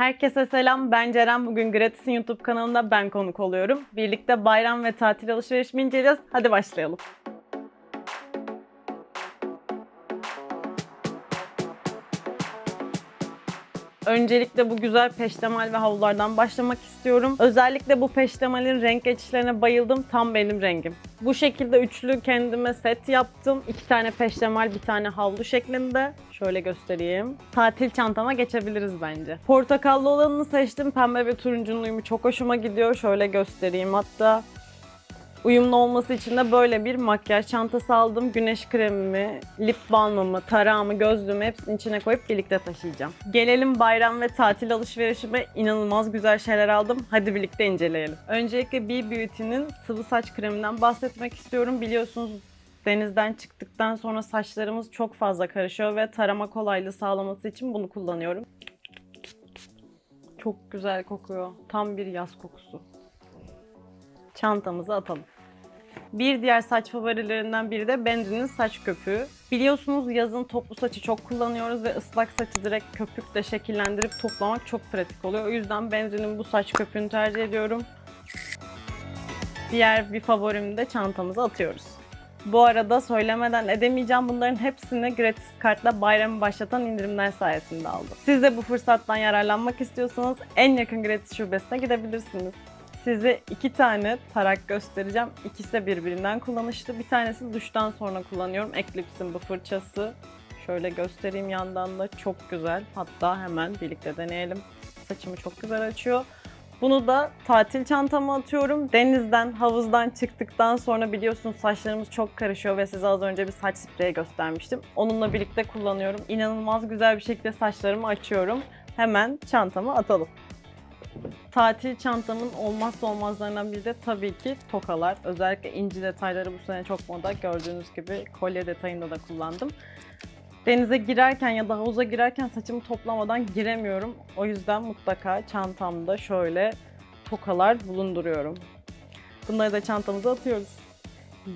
Herkese selam. Ben Ceren. Bugün Gratis'in YouTube kanalında ben konuk oluyorum. Birlikte bayram ve tatil alışverişimi inceleyeceğiz. Hadi başlayalım. Öncelikle bu güzel peştemal ve havlulardan başlamak istiyorum. Özellikle bu peştemalin renk geçişlerine bayıldım. Tam benim rengim. Bu şekilde üçlü kendime set yaptım. İki tane peştemal, bir tane havlu şeklinde. Şöyle göstereyim. Tatil çantama geçebiliriz bence. Portakallı olanını seçtim. Pembe ve turuncunun çok hoşuma gidiyor. Şöyle göstereyim hatta. Uyumlu olması için de böyle bir makyaj çantası aldım. Güneş kremimi, lip balmımı, tarağımı, gözlüğümü hepsini içine koyup birlikte taşıyacağım. Gelelim bayram ve tatil alışverişime inanılmaz güzel şeyler aldım. Hadi birlikte inceleyelim. Öncelikle B Beauty'nin sıvı saç kreminden bahsetmek istiyorum. Biliyorsunuz denizden çıktıktan sonra saçlarımız çok fazla karışıyor ve tarama kolaylığı sağlaması için bunu kullanıyorum. Çok güzel kokuyor. Tam bir yaz kokusu çantamıza atalım. Bir diğer saç favorilerinden biri de Benri'nin saç köpüğü. Biliyorsunuz yazın toplu saçı çok kullanıyoruz ve ıslak saçı direkt köpükle şekillendirip toplamak çok pratik oluyor. O yüzden Benri'nin bu saç köpüğünü tercih ediyorum. Diğer bir favorimi de çantamıza atıyoruz. Bu arada söylemeden edemeyeceğim bunların hepsini gratis kartla bayramı başlatan indirimler sayesinde aldım. Siz de bu fırsattan yararlanmak istiyorsanız en yakın gratis şubesine gidebilirsiniz. Size iki tane tarak göstereceğim. İkisi de birbirinden kullanışlı. Bir tanesi duştan sonra kullanıyorum. Eclipse'in bu fırçası. Şöyle göstereyim yandan da çok güzel. Hatta hemen birlikte deneyelim. Saçımı çok güzel açıyor. Bunu da tatil çantama atıyorum. Denizden, havuzdan çıktıktan sonra biliyorsunuz saçlarımız çok karışıyor ve size az önce bir saç spreyi göstermiştim. Onunla birlikte kullanıyorum. İnanılmaz güzel bir şekilde saçlarımı açıyorum. Hemen çantama atalım. Tatil çantamın olmazsa olmazlarından biri de tabii ki tokalar. Özellikle inci detayları bu sene çok moda. Gördüğünüz gibi kolye detayında da kullandım. Denize girerken ya da havuza girerken saçımı toplamadan giremiyorum. O yüzden mutlaka çantamda şöyle tokalar bulunduruyorum. Bunları da çantamıza atıyoruz.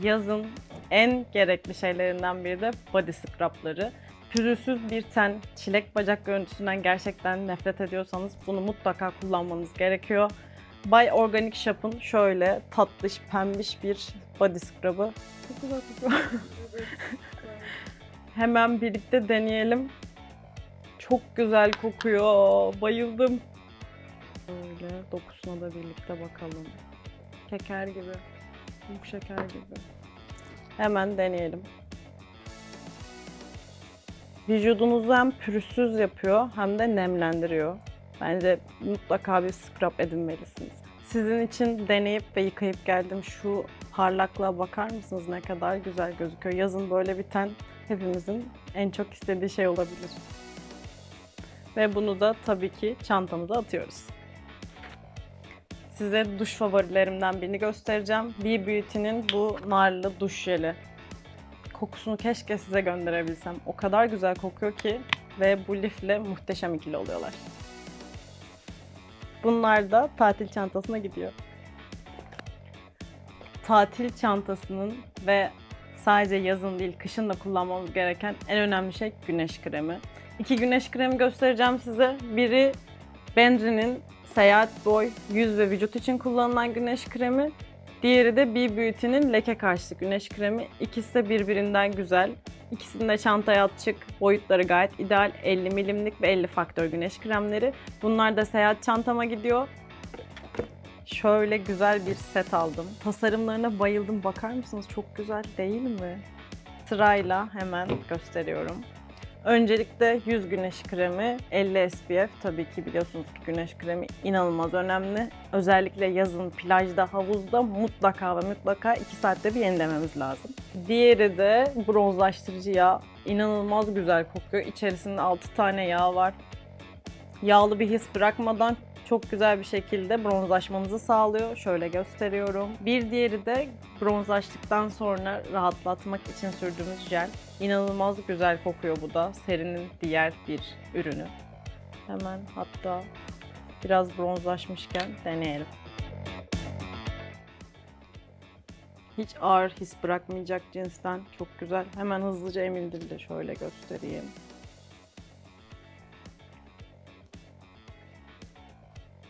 Yazın en gerekli şeylerinden biri de body scrub'ları pürüzsüz bir ten, çilek bacak görüntüsünden gerçekten nefret ediyorsanız bunu mutlaka kullanmanız gerekiyor. Bay Organic Shop'un şöyle tatlış, pembiş bir body scrub'ı. Çok güzel kokuyor. Hemen birlikte deneyelim. Çok güzel kokuyor. Bayıldım. Böyle dokusuna da birlikte bakalım. Şeker gibi. Pamuk şeker gibi. Hemen deneyelim vücudunuzu hem pürüzsüz yapıyor hem de nemlendiriyor. Bence mutlaka bir scrub edinmelisiniz. Sizin için deneyip ve yıkayıp geldim. Şu parlaklığa bakar mısınız ne kadar güzel gözüküyor. Yazın böyle bir ten hepimizin en çok istediği şey olabilir. Ve bunu da tabii ki çantamıza atıyoruz. Size duş favorilerimden birini göstereceğim. B Beauty'nin bu narlı duş jeli kokusunu keşke size gönderebilsem. O kadar güzel kokuyor ki ve bu lifle muhteşem ikili oluyorlar. Bunlar da tatil çantasına gidiyor. Tatil çantasının ve sadece yazın değil kışın da kullanmamız gereken en önemli şey güneş kremi. İki güneş kremi göstereceğim size. Biri Benri'nin Seyahat Boy yüz ve vücut için kullanılan güneş kremi. Diğeri de B Beauty'nin leke karşıtı güneş kremi. İkisi de birbirinden güzel. İkisini de çantaya atçık. Boyutları gayet ideal. 50 milimlik ve 50 faktör güneş kremleri. Bunlar da seyahat çantama gidiyor. Şöyle güzel bir set aldım. Tasarımlarına bayıldım. Bakar mısınız? Çok güzel değil mi? Sırayla hemen gösteriyorum. Öncelikle yüz güneş kremi 50 SPF. Tabii ki biliyorsunuz ki güneş kremi inanılmaz önemli. Özellikle yazın plajda, havuzda mutlaka ve mutlaka 2 saatte bir yenilememiz lazım. Diğeri de bronzlaştırıcı yağ. İnanılmaz güzel kokuyor. İçerisinde 6 tane yağ var. Yağlı bir his bırakmadan çok güzel bir şekilde bronzlaşmanızı sağlıyor. Şöyle gösteriyorum. Bir diğeri de bronzlaştıktan sonra rahatlatmak için sürdüğümüz jel. İnanılmaz güzel kokuyor bu da. Serinin diğer bir ürünü. Hemen hatta biraz bronzlaşmışken deneyelim. Hiç ağır his bırakmayacak cinsten. Çok güzel. Hemen hızlıca emildirdi. Şöyle göstereyim.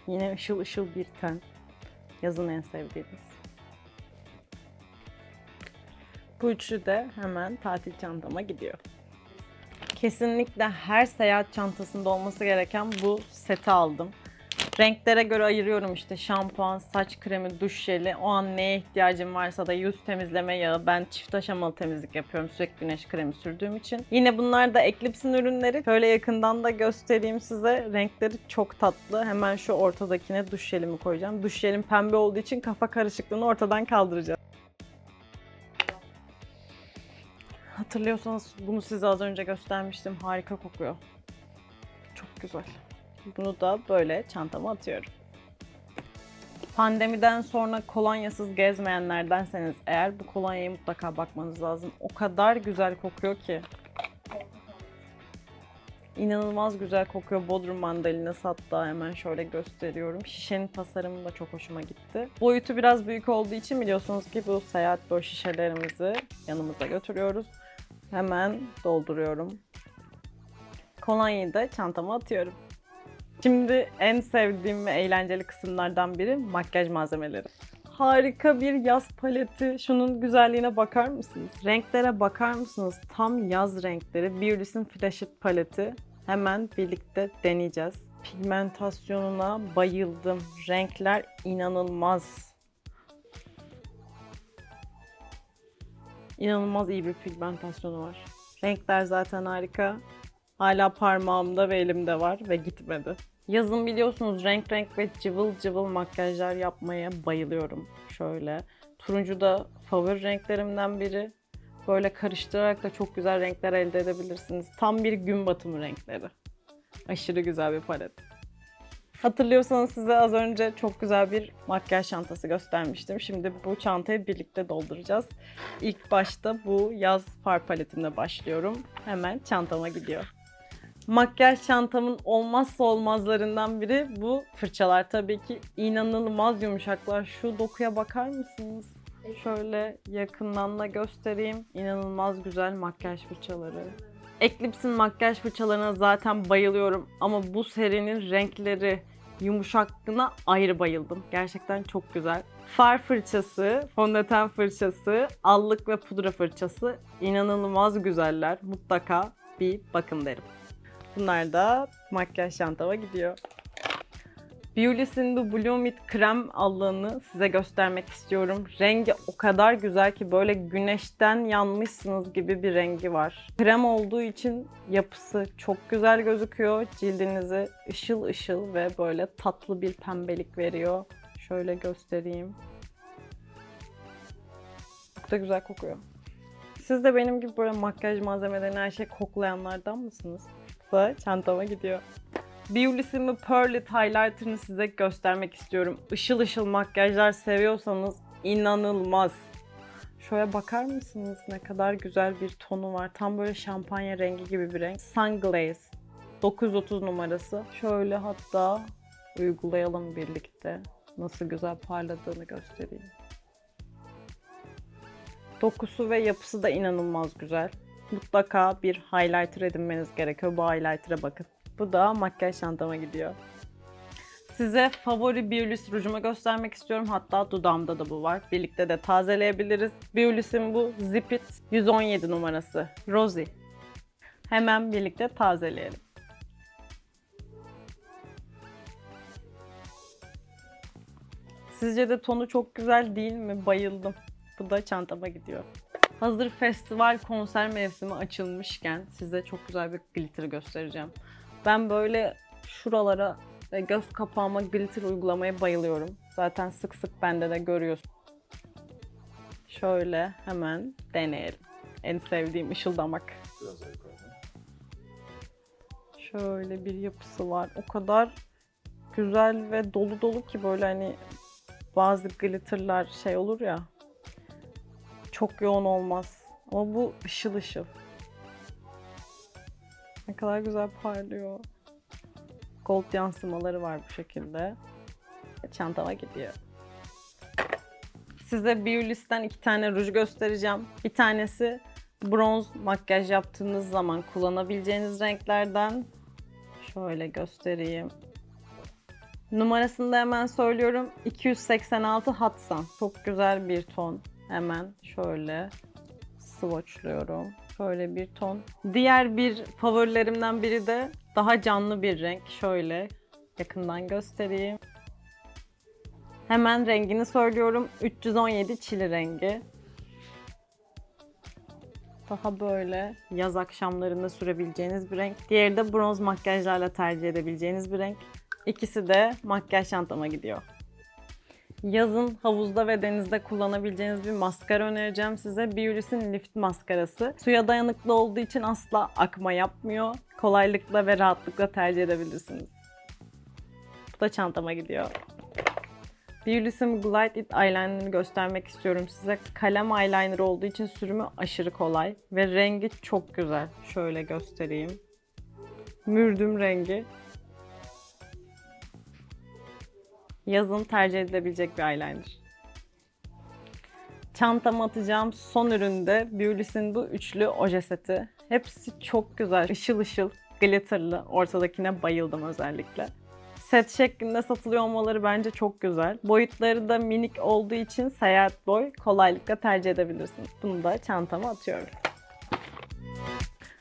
Yine ışıl ışıl bir ten. Yazın en sevdiğimiz. Bu üçü de hemen tatil çantama gidiyor. Kesinlikle her seyahat çantasında olması gereken bu seti aldım. Renklere göre ayırıyorum işte şampuan, saç kremi, duş jeli. O an neye ihtiyacım varsa da yüz temizleme yağı. Ben çift aşamalı temizlik yapıyorum sürekli güneş kremi sürdüğüm için. Yine bunlar da Eclipse'in ürünleri. Şöyle yakından da göstereyim size. Renkleri çok tatlı. Hemen şu ortadakine duş jelimi koyacağım. Duş jelim pembe olduğu için kafa karışıklığını ortadan kaldıracağım. Hatırlıyorsanız bunu size az önce göstermiştim. Harika kokuyor. Çok güzel. Bunu da böyle çantama atıyorum. Pandemiden sonra kolonyasız gezmeyenlerdenseniz eğer bu kolonyaya mutlaka bakmanız lazım. O kadar güzel kokuyor ki. İnanılmaz güzel kokuyor. Bodrum mandalinası hatta hemen şöyle gösteriyorum. Şişenin tasarımı da çok hoşuma gitti. Boyutu biraz büyük olduğu için biliyorsunuz ki bu seyahat boy şişelerimizi yanımıza götürüyoruz. Hemen dolduruyorum. Kolonyayı da çantama atıyorum. Şimdi en sevdiğim ve eğlenceli kısımlardan biri makyaj malzemeleri. Harika bir yaz paleti. Şunun güzelliğine bakar mısınız? Renklere bakar mısınız? Tam yaz renkleri. Beauty's'in Flash It paleti. Hemen birlikte deneyeceğiz. Pigmentasyonuna bayıldım. Renkler inanılmaz. İnanılmaz iyi bir pigmentasyonu var. Renkler zaten harika. Hala parmağımda ve elimde var ve gitmedi. Yazın biliyorsunuz renk renk ve cıvıl cıvıl makyajlar yapmaya bayılıyorum. Şöyle. Turuncu da favori renklerimden biri. Böyle karıştırarak da çok güzel renkler elde edebilirsiniz. Tam bir gün batımı renkleri. Aşırı güzel bir palet. Hatırlıyorsanız size az önce çok güzel bir makyaj çantası göstermiştim. Şimdi bu çantayı birlikte dolduracağız. İlk başta bu yaz far paletimle başlıyorum. Hemen çantama gidiyor. Makyaj çantamın olmazsa olmazlarından biri bu fırçalar tabii ki. inanılmaz yumuşaklar. Şu dokuya bakar mısınız? Şöyle yakından da göstereyim. İnanılmaz güzel makyaj fırçaları. Eclipse'in makyaj fırçalarına zaten bayılıyorum ama bu serinin renkleri, yumuşaklığına ayrı bayıldım. Gerçekten çok güzel. Far fırçası, fondöten fırçası, allık ve pudra fırçası inanılmaz güzeller. Mutlaka bir bakın derim. Bunlar da makyaj çantama gidiyor. Beulis'in bu Blue Mid krem allığını size göstermek istiyorum. Rengi o kadar güzel ki böyle güneşten yanmışsınız gibi bir rengi var. Krem olduğu için yapısı çok güzel gözüküyor. Cildinizi ışıl ışıl ve böyle tatlı bir pembelik veriyor. Şöyle göstereyim. Çok da güzel kokuyor. Siz de benim gibi böyle makyaj malzemelerini her şey koklayanlardan mısınız? Da çantama gidiyor. Beulis'in bu Pearl It Highlighter'ını size göstermek istiyorum. Işıl ışıl makyajlar seviyorsanız inanılmaz. Şöyle bakar mısınız ne kadar güzel bir tonu var. Tam böyle şampanya rengi gibi bir renk. Sunglaze 930 numarası. Şöyle hatta uygulayalım birlikte. Nasıl güzel parladığını göstereyim. Dokusu ve yapısı da inanılmaz güzel. Mutlaka bir highlighter edinmeniz gerekiyor. Bu highlighter'a bakın. Bu da makyaj çantama gidiyor. Size favori Beulis rujumu göstermek istiyorum. Hatta dudağımda da bu var. Birlikte de tazeleyebiliriz. Beulis'in bu Zip It 117 numarası. Rosy. Hemen birlikte tazeleyelim. Sizce de tonu çok güzel değil mi? Bayıldım. Bu da çantama gidiyor. Hazır festival konser mevsimi açılmışken size çok güzel bir glitter göstereceğim. Ben böyle şuralara ve göz kapağıma glitter uygulamaya bayılıyorum. Zaten sık sık bende de görüyorsun. Şöyle hemen deneyelim. En sevdiğim ışıldamak. Biraz. Şöyle bir yapısı var. O kadar güzel ve dolu dolu ki böyle hani bazı glitterlar şey olur ya çok yoğun olmaz. Ama bu ışıl ışıl. Ne kadar güzel parlıyor. Gold yansımaları var bu şekilde. Çantama gidiyor. Size Beulis'ten iki tane ruj göstereceğim. Bir tanesi bronz makyaj yaptığınız zaman kullanabileceğiniz renklerden. Şöyle göstereyim. Numarasını da hemen söylüyorum. 286 Hatsan. Çok güzel bir ton. Hemen şöyle swatchlıyorum. Şöyle bir ton. Diğer bir favorilerimden biri de daha canlı bir renk. Şöyle yakından göstereyim. Hemen rengini söylüyorum. 317 çili rengi. Daha böyle yaz akşamlarında sürebileceğiniz bir renk. Diğeri de bronz makyajlarla tercih edebileceğiniz bir renk. İkisi de makyaj çantama gidiyor. Yazın havuzda ve denizde kullanabileceğiniz bir maskara önereceğim size. Biolis'in Lift maskarası. Suya dayanıklı olduğu için asla akma yapmıyor. Kolaylıkla ve rahatlıkla tercih edebilirsiniz. Bu da çantama gidiyor. Biolis'in Glide It Eyeliner'ını göstermek istiyorum size. Kalem eyeliner olduğu için sürümü aşırı kolay ve rengi çok güzel. Şöyle göstereyim. Mürdüm rengi. Yazın tercih edilebilecek bir eyeliner. Çantama atacağım son üründe Biolis'in bu üçlü oje seti. Hepsi çok güzel, ışıl ışıl, glitterlı. Ortadakine bayıldım özellikle. Set şeklinde satılıyor olmaları bence çok güzel. Boyutları da minik olduğu için seyahat boy kolaylıkla tercih edebilirsiniz. Bunu da çantama atıyorum.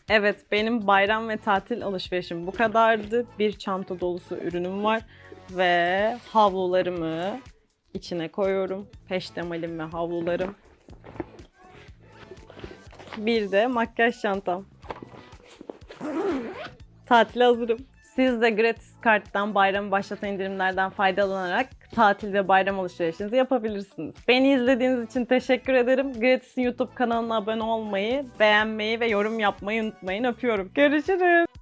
Evet benim bayram ve tatil alışverişim bu kadardı. Bir çanta dolusu ürünüm var ve havlularımı içine koyuyorum. Peştemalim ve havlularım. Bir de makyaj çantam. Tatile hazırım. Siz de gratis karttan bayramı başlatan indirimlerden faydalanarak tatil ve bayram alışverişinizi yapabilirsiniz. Beni izlediğiniz için teşekkür ederim. Gratis'in YouTube kanalına abone olmayı, beğenmeyi ve yorum yapmayı unutmayın. Öpüyorum. Görüşürüz.